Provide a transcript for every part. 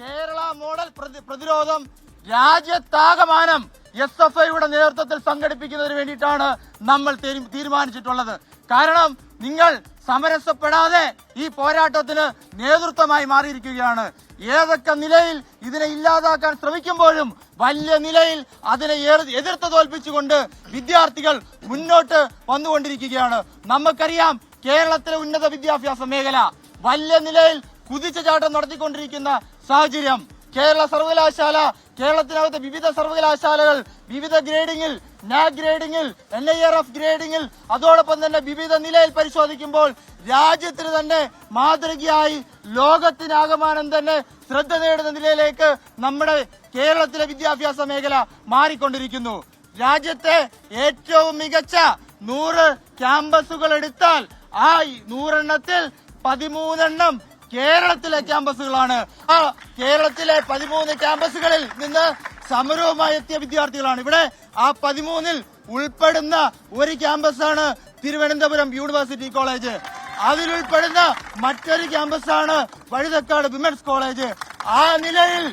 Kerala model പ്രതിരോധം രാജ്യത്താകമാനം S F ഐയുടെ നേതൃത്വത്തിൽ സംഘടിപ്പിക്കുന്നതിന് വേണ്ടിയിട്ടാണ് നമ്മൾ തീരുമാനിച്ചിട്ടുള്ളത്. കാരണം നിങ്ങൾ സമരസപ്പെടാതെ ഈ പോരാട്ടത്തിന് നേതൃത്വമായി മാറിയിരിക്കുകയാണ്. ഏതൊക്കെ നിലയിൽ ഇതിനെ ഇല്ലാതാക്കാൻ ശ്രമിക്കുമ്പോഴും വലിയ നിലയിൽ അതിനെ എതിർത്ത് തോൽപ്പിച്ചുകൊണ്ട് വിദ്യാർത്ഥികൾ മുന്നോട്ട് വന്നുകൊണ്ടിരിക്കുകയാണ്. നമുക്കറിയാം കേരളത്തിലെ ഉന്നത വിദ്യാഭ്യാസ മേഖല വലിയ നിലയിൽ കുതിച്ചുചാട്ടം നടത്തിക്കൊണ്ടിരിക്കുന്ന സാഹചര്യം. കേരള സർവകലാശാല കേരളത്തിനകത്ത് വിവിധ സർവകലാശാലകൾ വിവിധ ഗ്രേഡിംഗിൽ നാക് ഗ്രേഡിംഗിൽ എൻ ഐ ആർ എഫ് ഗ്രേഡിംഗിൽ അതോടൊപ്പം തന്നെ വിവിധ നിലയിൽ പരിശോധിക്കുമ്പോൾ രാജ്യത്തിന് തന്നെ മാതൃകയായി ലോകത്തിനാകമാനം തന്നെ ശ്രദ്ധ നേടുന്ന നിലയിലേക്ക് നമ്മുടെ കേരളത്തിലെ വിദ്യാഭ്യാസ മേഖല മാറിക്കൊണ്ടിരിക്കുന്നു. രാജ്യത്തെ ഏറ്റവും മികച്ച നൂറ് ക്യാമ്പസുകൾ എടുത്താൽ ആ നൂറെണ്ണത്തിൽ പതിമൂന്നെണ്ണം കേരളത്തിലെ ക്യാമ്പസുകളാണ്. ആ കേരളത്തിലെ പതിമൂന്ന് ക്യാമ്പസുകളിൽ നിന്ന് സമരവുമായി എത്തിയ വിദ്യാർത്ഥികളാണ്. ഇവിടെ ആ പതിമൂന്നിൽ ഉൾപ്പെടുന്ന ഒരു ക്യാമ്പസാണ് തിരുവനന്തപുരം യൂണിവേഴ്സിറ്റി കോളേജ്. അതിലുൾപ്പെടുന്ന മറ്റൊരു ക്യാമ്പസാണ് വഴുതക്കാട് വിമൻസ് കോളേജ്. ആ നിലയിൽ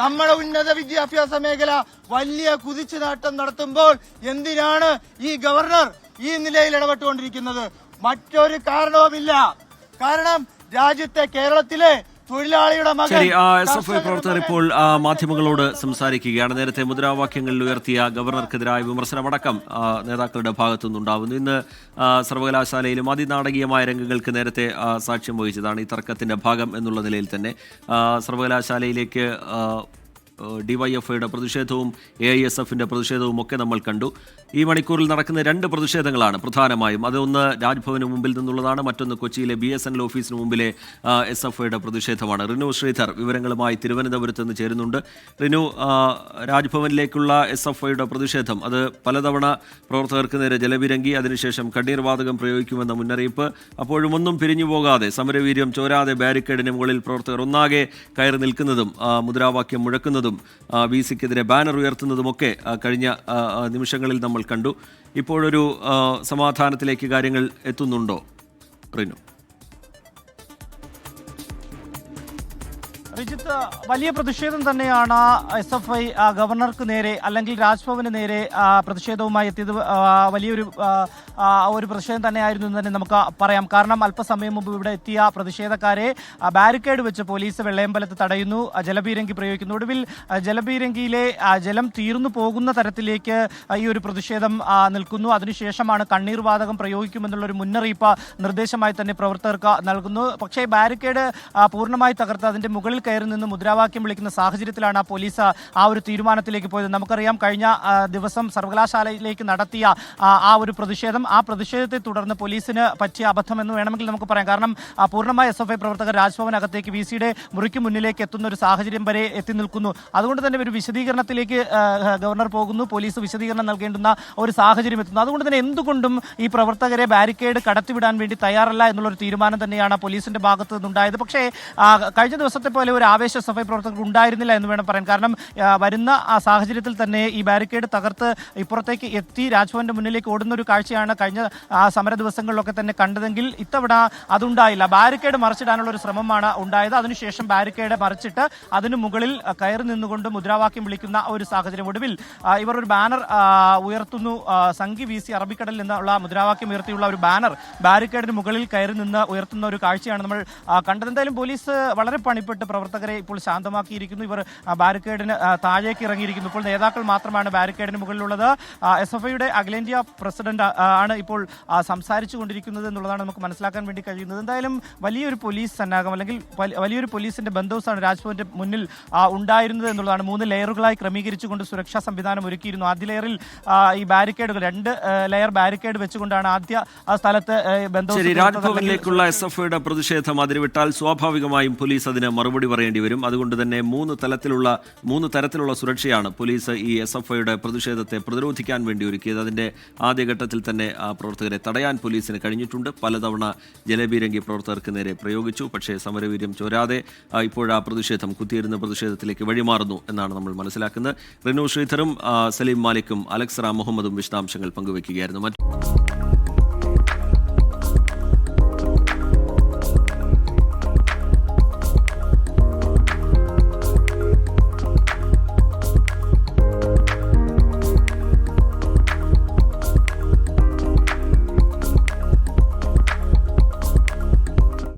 നമ്മുടെ ഉന്നത വിദ്യാഭ്യാസ മേഖല വലിയ കുതിച്ചുനാട്ടം നടത്തുമ്പോൾ എന്തിനാണ് ഈ ഗവർണർ ഈ നിലയിൽ ഇടപെട്ടുകൊണ്ടിരിക്കുന്നത്? മറ്റൊരു കാരണവുമില്ല. കാരണം രാജ്യത്തെ കേരളത്തിലെ ശരി എസ് എഫ് ഐ പ്രവർത്തകർ ഇപ്പോൾ മാധ്യമങ്ങളോട് സംസാരിക്കുകയാണ്. നേരത്തെ മുദ്രാവാക്യങ്ങളിൽ ഉയർത്തിയ ഗവർണർക്കെതിരായ വിമർശനമടക്കം നേതാക്കളുടെ നേതാക്കളുടെ ഭാഗത്തുനിന്നുണ്ടാവുന്നു. ഇന്ന് സർവകലാശാലയിലും അതിനാടകീയമായ രംഗങ്ങൾക്ക് നേരത്തെ സാക്ഷ്യം വഹിച്ചതാണ് ഈ തർക്കത്തിന്റെ ഭാഗം എന്നുള്ള നിലയിൽ തന്നെ. സർവകലാശാലയിലേക്ക് ഡിവൈഎഫ്ഐയുടെ പ്രതിഷേധവും എ ഐ എസ് എഫിന്റെ പ്രതിഷേധവും ഒക്കെ നമ്മൾ കണ്ടു. ഈ മണിക്കൂറിൽ നടക്കുന്ന രണ്ട് പ്രതിഷേധങ്ങളാണ് പ്രധാനമായും. അതൊന്ന് രാജ്ഭവന് മുമ്പിൽ നിന്നുള്ളതാണ് മറ്റൊന്ന് കൊച്ചിയിലെ ബി എസ് എൻ എൽ ഓഫീസിന് മുമ്പിലെ എസ് എഫ് ഐയുടെ പ്രതിഷേധമാണ്. റിനു ശ്രീധർ വിവരങ്ങളുമായി തിരുവനന്തപുരത്ത് നിന്ന് ചേരുന്നുണ്ട്. റിനു രാജ്ഭവനിലേക്കുള്ള എസ് എഫ് ഐയുടെ പ്രതിഷേധം അത് പലതവണ പ്രവർത്തകർക്ക് നേരെ ജലവിരങ്കി അതിനുശേഷം കണ്ണീർ വാതകം പ്രയോഗിക്കുമെന്ന മുന്നറിയിപ്പ് അപ്പോഴും ഒന്നും പിരിഞ്ഞു പോകാതെ സമരവീര്യം ചോരാതെ ബാരിക്കേഡിന് മുകളിൽ പ്രവർത്തകർ ഒന്നാകെ കയറി നിൽക്കുന്നതും മുദ്രാവാക്യം മുഴക്കുന്നതും വി സിക്കെതിരെ ബാനർ ഉയർത്തുന്നതുമൊക്കെ കഴിഞ്ഞ നിമിഷങ്ങളിൽ നമ്മൾ കണ്ടു. ഇപ്പോഴൊരു സമാധാനത്തിലേക്ക് കാര്യങ്ങൾ എത്തുന്നുണ്ടോ റിനു? റിജിത്ത് വലിയ പ്രതിഷേധം തന്നെയാണ് എസ് എഫ് ഐ ഗവർണർക്ക് നേരെ അല്ലെങ്കിൽ രാജ്ഭവന് നേരെ പ്രതിഷേധവുമായി എത്തിയത്. വലിയൊരു ഒരു പ്രതിഷേധം തന്നെയായിരുന്നു എന്ന് തന്നെ നമുക്ക് പറയാം. കാരണം അല്പസമയം മുമ്പ് ഇവിടെ എത്തിയ പ്രതിഷേധക്കാരെ ബാരിക്കേഡ് വെച്ച് പോലീസ് വെള്ളയമ്പലത്ത് തടയുന്നു. ജലപീരങ്കി പ്രയോഗിക്കുന്നു. ഒടുവിൽ ജലപീരങ്കിയിലെ ജലം തീർന്നു പോകുന്ന തരത്തിലേക്ക് ഈ ഒരു പ്രതിഷേധം നിൽക്കുന്നു. അതിനുശേഷമാണ് കണ്ണീർ വാതകം പ്രയോഗിക്കുമെന്നുള്ള ഒരു മുന്നറിയിപ്പ് നിർദ്ദേശമായി തന്നെ പ്രവർത്തകർക്ക് നൽകുന്നു. പക്ഷേ ബാരിക്കേഡ് പൂർണമായി തകർത്ത് അതിന്റെ മുകളിൽ കയറി നിന്ന് മുദ്രാവാക്യം വിളിക്കുന്ന സാഹചര്യത്തിലാണ് ആ പോലീസ് ആ ഒരു തീരുമാനത്തിലേക്ക് പോയത്. നമുക്കറിയാം കഴിഞ്ഞ ദിവസം സർവകലാശാലയിലേക്ക് നടത്തിയ ആ, ഒരു പ്രതിഷേധം. ആ പ്രതിഷേധത്തെ തുടർന്ന് പോലീസിന് പറ്റിയ അബദ്ധം എന്ന് വേണമെങ്കിൽ നമുക്ക് പറയാം. കാരണം പൂർണമായ പൂർണമായി എസ് എഫ് ഐ പ്രവർത്തകർ രാജ്ഭവനകത്തേക്ക് വി സിയുടെ മുറിക്ക് മുന്നിലേക്ക് എത്തുന്ന ഒരു സാഹചര്യം വരെ എത്തി നിൽക്കുന്നു. അതുകൊണ്ട് തന്നെ ഒരു വിശദീകരണത്തിലേക്ക് ഗവർണർ പോകുന്നു. പോലീസ് വിശദീകരണം നൽകേണ്ടുന്ന ഒരു സാഹചര്യം എത്തുന്നു. അതുകൊണ്ട് തന്നെ എന്തുകൊണ്ടും ഈ പ്രവർത്തകരെ ബാരിക്കേഡ് കടത്തിവിടാൻ വേണ്ടി തയ്യാറല്ല എന്നുള്ളൊരു തീരുമാനം തന്നെയാണ് പോലീസിന്റെ ഭാഗത്ത് നിന്നുണ്ടായത്. പക്ഷേ കഴിഞ്ഞ ദിവസത്തെ പോലെ ഒരു ആവേശ സഫൈ പ്രവർത്തകർ ഉണ്ടായിരുന്നില്ല എന്ന് വേണം പറയാൻ. കാരണം വരുന്ന ആ സാഹചര്യത്തിൽ തന്നെ ഈ ബാരിക്കേഡ് തകർത്ത് ഇപ്പുറത്തേക്ക് എത്തി രാജ്ഭവന്റെ മുന്നിലേക്ക് ഓടുന്ന ഒരു കാഴ്ചയാണ് കഴിഞ്ഞ ആ, സമര ദിവസങ്ങളിലൊക്കെ തന്നെ കണ്ടതെങ്കിൽ ഇത്തവണ അതുണ്ടായില്ല. ബാരിക്കേഡ് മറിച്ചിടാനുള്ള ഒരു ശ്രമമാണ് ഉണ്ടായത്. അതിനുശേഷം ബാരിക്കേഡ് മറിച്ചിട്ട് അതിനു മുകളിൽ കയറി നിന്നുകൊണ്ട് മുദ്രാവാക്യം വിളിക്കുന്ന ഒരു സാഹചര്യം ഒടുവിൽ ഇവർ ഒരു ബാനർ ഉയർത്തുന്നു. സംഘി വി സി അറബിക്കടലിൽ നിന്നുള്ള മുദ്രാവാക്യം ഉയർത്തിയുള്ള ഒരു ബാനർ ബാരിക്കേഡിന് മുകളിൽ കയറി നിന്ന് ഉയർത്തുന്ന ഒരു കാഴ്ചയാണ് നമ്മൾ കണ്ടത്. എന്തായാലും പോലീസ് വളരെ പണിപ്പെട്ട് പ്രവർത്തകരെ ഇപ്പോൾ ശാന്തമാക്കിയിരിക്കുന്നു. ഇവർ ബാരിക്കേഡിന് താഴേക്ക് ഇറങ്ങിയിരിക്കുന്നു. ഇപ്പോൾ നേതാക്കൾ മാത്രമാണ് ബാരിക്കേഡിന് മുകളിലുള്ളത്. എസ് എഫ് ഐയുടെ അഖിലേന്ത്യാ പ്രസിഡന്റ് ആണ് ഇപ്പോൾ സംസാരിച്ചു കൊണ്ടിരിക്കുന്നത് എന്നുള്ളതാണ് നമുക്ക് മനസ്സിലാക്കാൻ വേണ്ടി കഴിയുന്നത്. എന്തായാലും വലിയൊരു പോലീസ് സന്നാഹം അല്ലെങ്കിൽ വലിയൊരു പോലീസിന്റെ ബന്ധോസാണ് രാജ്ഭവന്റെ മുന്നിൽ ഉണ്ടായിരുന്നത് എന്നുള്ളതാണ്. മൂന്ന് ലെയറുകളായി ക്രമീകരിച്ചുകൊണ്ട് സുരക്ഷാ സംവിധാനം ഒരുക്കിയിരുന്നു. ആദ്യ ലെയറിൽ ഈ ബാരിക്കേഡുകൾ രണ്ട് ലെയർ ബാരിക്കേഡ് വെച്ചുകൊണ്ടാണ് ആദ്യ സ്ഥലത്ത് ബന്ധം രാജ്ഭവനിലേക്കുള്ള എസ് എഫ് ഐയുടെ പ്രതിഷേധം അതിരുവിട്ടാൽ സ്വാഭാവികമായും പോലീസ് അതിന് മറുപടി പറയേണ്ടി വരും. അതുകൊണ്ട് തന്നെ മൂന്ന് തലത്തിലുള്ള മൂന്ന് തരത്തിലുള്ള സുരക്ഷയാണ് പോലീസ് ഈ എസ് എഫ് ഐയുടെ പ്രതിഷേധത്തെ പ്രതിരോധിക്കാൻ വേണ്ടി ഒരുക്കിയത്. അതിന്റെ ആദ്യഘട്ടത്തിൽ തന്നെ ആ പ്രവർത്തകരെ തടയാൻ പോലീസിന് കഴിഞ്ഞിട്ടുണ്ട്. പലതവണ ജലബീരങ്കി പ്രവർത്തകർക്ക് നേരെ പ്രയോഗിച്ചു. പക്ഷേ സമരവീര്യം ചോരാതെ ഇപ്പോഴാ പ്രതിഷേധം കുത്തിയിരുന്ന പ്രതിഷേധത്തിലേക്ക് വഴിമാറുന്നു എന്നാണ് നമ്മൾ മനസ്സിലാക്കുന്നത്. റിനു ശ്രീധറും സലീം മാലിക്കും അലക്സറ മുഹമ്മദും വിശദാംശങ്ങൾ പങ്കുവയ്ക്കുകയായിരുന്നു. മറ്റ്